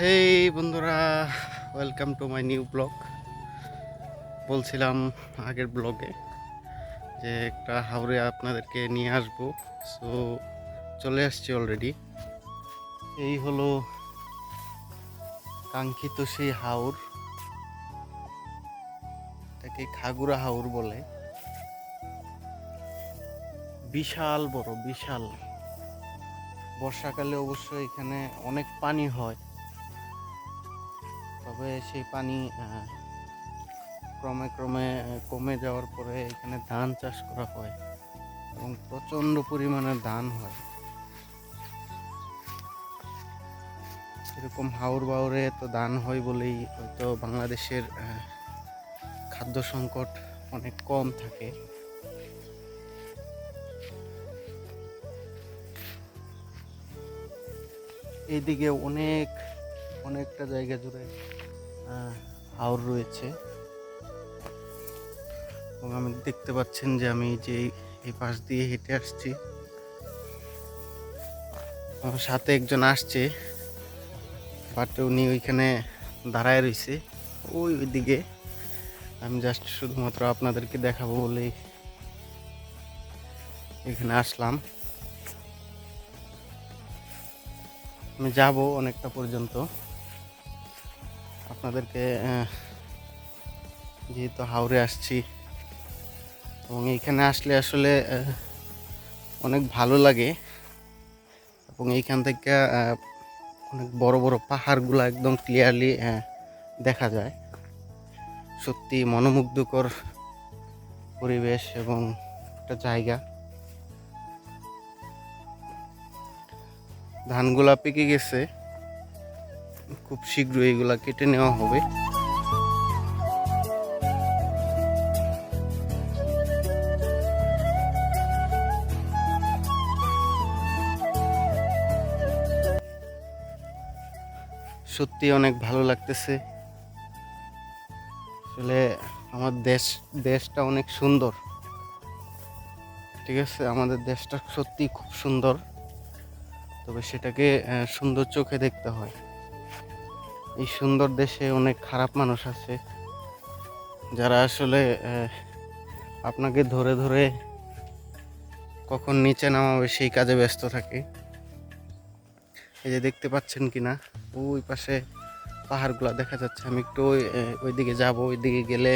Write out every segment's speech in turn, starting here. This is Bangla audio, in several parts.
হেই বন্ধুরা welcome to my new blog বলছিলাম আগের ব্লগে যে একটা হাওড়ে আপনাদেরকে নিয়ে আসব। সো চলে আসছি অলরেডি এই হলো কাঙ্ক্ষিত সেই হাওর এটাকে খাগুড়া হাওর বলে। বিশাল বড়, বিশাল। বর্ষাকালে অবশ্য এখানে অনেক পানি হয়। তবে সেই পানি ক্রমে ক্রমে কমে যাওয়ার পরে এখানে ধান চাষ করা হয় এবং প্রচণ্ড পরিমাণে ধান হয়। এরকম হাওর বাউরে তো ধান হয় বলেই হয়তো বাংলাদেশের খাদ্য সংকট অনেক কম থাকে। এইদিকে অনেক, অনেকটা জায়গা জুড়ে হাওর রয়েছে। এবং আমি দেখতে পাচ্ছেন যে আমি যে এই- পাশ দিয়ে হেঁটে আসছি। আমার সাথে একজন আসছে বাট উনি ওইখানে দাঁড়ায় রয়েছে। ওই ওইদিকে আমি জাস্ট শুধুমাত্র আপনাদেরকে দেখাবো বলেই এখানে আসলাম। আমি যাব অনেকটা পর্যন্ত। আপনাদেরকে যেহেতু হাওড়ে আসছি, এবং এইখানে আসলে আসলে অনেক ভালো লাগে, এবং এইখান থেকে অনেক বড় বড় পাহাড়গুলো একদম ক্লিয়ারলি দেখা যায়। সত্যি মনোমুগ্ধকর পরিবেশ এবং একটা জায়গা। ধানগুলা পেকে গেছে। খুব শীঘ্রই এগুলা কেটে নেওয়া হবে। সত্যি অনেক ভালো লাগতেছে। আসলে আমার দেশ, দেশটা অনেক সুন্দর। ঠিক আছে, আমাদের দেশটা সত্যি খুব সুন্দর। তবে সেটাকে সুন্দর চোখে দেখতে হয়। এই সুন্দর দেশে অনেক খারাপ মানুষ আছে, যারা আসলে আপনাকে ধরে ধরে কখন নিচে নামাবে সেই কাজে ব্যস্ত থাকে। এই যে দেখতে পাচ্ছেন কি না ওই পাশে পাহাড়গুলো দেখা যাচ্ছে। আমি একটু ওই ওইদিকে যাব, ওইদিকে গেলে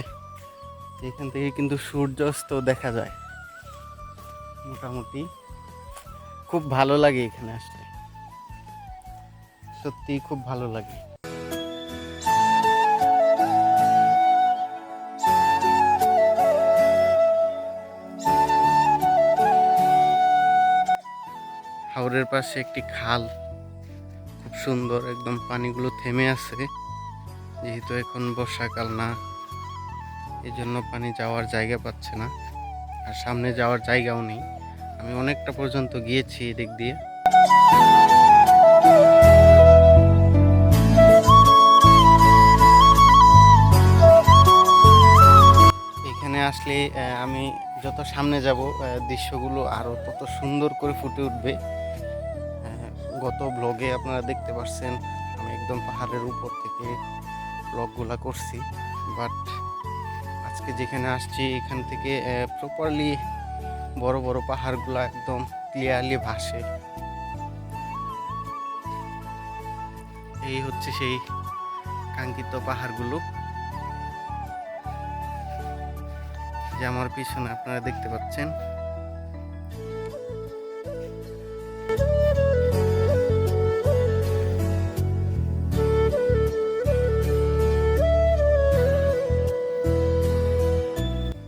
এখান থেকে কিন্তু সূর্যাস্ত দেখা যায়। মোটামুটি খুব ভালো লাগে এখানে আসলে সত্যি খুব ভালো লাগে। হাওরের পাশে একটি খাল। খুব সুন্দর, একদম পানিগুলো থেমে আছে। যেহেতু এখন বর্ষাকাল না এই জন্য পানি যাওয়ার জায়গা পাচ্ছে না। আর সামনে যাওয়ার জায়গাও নেই। আমি অনেকটা পর্যন্ত গিয়েছি এদিক দিয়ে। এখানে আসলে আমি যত সামনে যাব দৃশ্যগুলো আরও তত সুন্দর করে ফুটে উঠবে। গত ব্লগে আপনারা দেখতে পাচ্ছেন আমি একদম পাহাড়ের উপর থেকে ব্লগগুলা করছি। বাট আজকে যেখানে আসছি, এখান থেকে প্রপারলি বড় বড় পাহাড়গুলো একদম ক্লিয়ারলি ভাসে। এই হচ্ছে সেই কাঙ্ক্ষিত পাহাড়গুলো। যে আমার পিছনে আপনারা দেখতে পাচ্ছেন।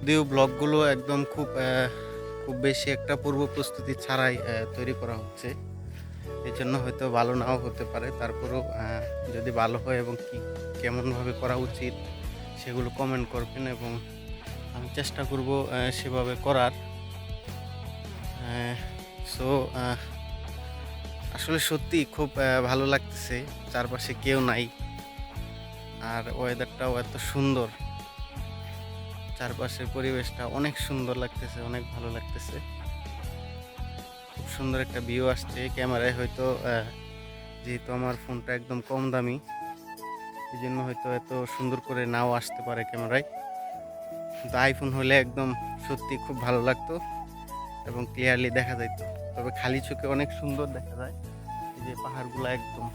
যদিও ব্লগগুলো একদম খুব খুব বেশি একটা পূর্ব প্রস্তুতি ছাড়াই তৈরি করা হচ্ছে। এই জন্য হয়তো ভালো নাও হতে পারে। তারপরেও যদি ভালো হয় এবং কী, কেমনভাবে করা উচিত, সেগুলো কমেন্ট করবেন এবং আমি চেষ্টা করব সেভাবে করার। সো আসলে সত্যি খুব ভালো লাগতেছে। চারপাশে কেউ নাই। আর ওয়েদারটাও এত সুন্দর। চারপাশের পরিবেশটা অনেক সুন্দর লাগতেছে, অনেক ভালো লাগতেছে। খুব সুন্দর একটা ভিউ আসছে ক্যামেরায় হয়তো যেহেতু আমার ফোনটা একদম কম দামি এই জন্য হয়তো এত সুন্দর করে নাও আসতে পারে ক্যামেরায় কিন্তু আইফোন হলে একদম সত্যি খুব ভালো লাগতো এবং ক্লিয়ারলি দেখা যাইতো। তবে খালি চোখে অনেক সুন্দর দেখা যায়, এই যে পাহাড়গুলো একদম।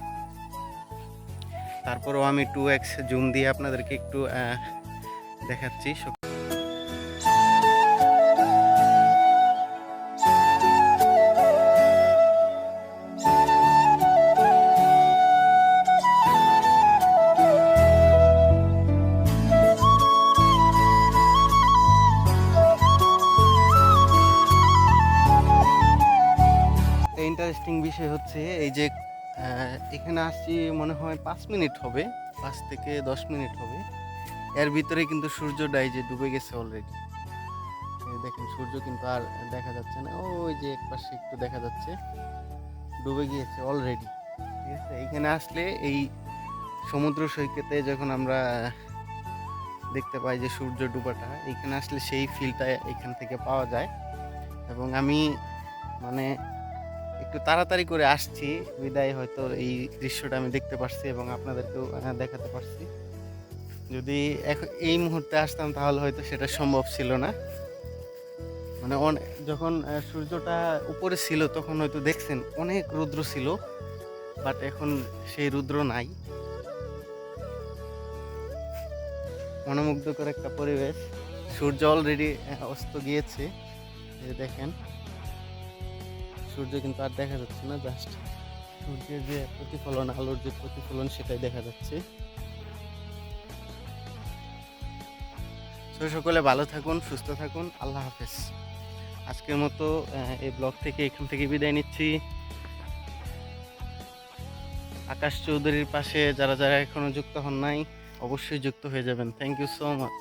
তারপরেও আমি টু এক্স জুম দিয়ে আপনাদেরকে একটু দেখাচ্ছি। ইন্টারেস্টিং বিষয় হচ্ছে এই যে এখানে আসছি মনে হয় পাঁচ মিনিট হবে, পাঁচ থেকে দশ মিনিট হবে। এর ভিতরে কিন্তু সূর্যটা এই যে ডুবে গেছে অলরেডি দেখেন, সূর্য কিন্তু আর দেখা যাচ্ছে না, ওই যে এক পাশে একটু দেখা যাচ্ছে, ডুবে গিয়েছে অলরেডি ঠিক আছে এখানে আসলে এই সমুদ্র সৈকতে যখন আমরা দেখতে পাই যে সূর্য ডুবাটা এখানে আসলে সেই ফিলটা এখান থেকে পাওয়া যায়। এবং আমি মানে একটু তাড়াতাড়ি করে আসছি। বিদায় হয়তো এই দৃশ্যটা আমি দেখতে পারছি এবং আপনাদেরকেও আহ, দেখাতে পারছি। যদি এখন এই মুহূর্তে আসতাম তাহলে হয়তো সেটা সম্ভব ছিল না। মানে অনে- যখন সূর্যটা উপরে ছিল তখন হয়তো দেখছেন অনেক রুদ্র ছিল বাট এখন সেই রুদ্র নাই। মনোমুগ্ধকর একটা পরিবেশ। সূর্য অলরেডি অস্ত গিয়েছে। দেখেন। সূর্য কিন্তু আর দেখা যাচ্ছে না জাস্ট সূর্যের যে প্রতিফলন, আলোর যে প্রতিফলন সেটাই দেখা যাচ্ছে। তো সকলে ভালো থাকুন, সুস্থ থাকুন, আল্লাহ হাফেজ। আজকের মতো এই ব্লগ থেকে এখান থেকে বিদায় নিচ্ছি। আকাশ চৌধুরীর পাশে যারা যারা এখনও যুক্ত হন নাই, অবশ্যই যুক্ত হয়ে যাবেন। Thank you so much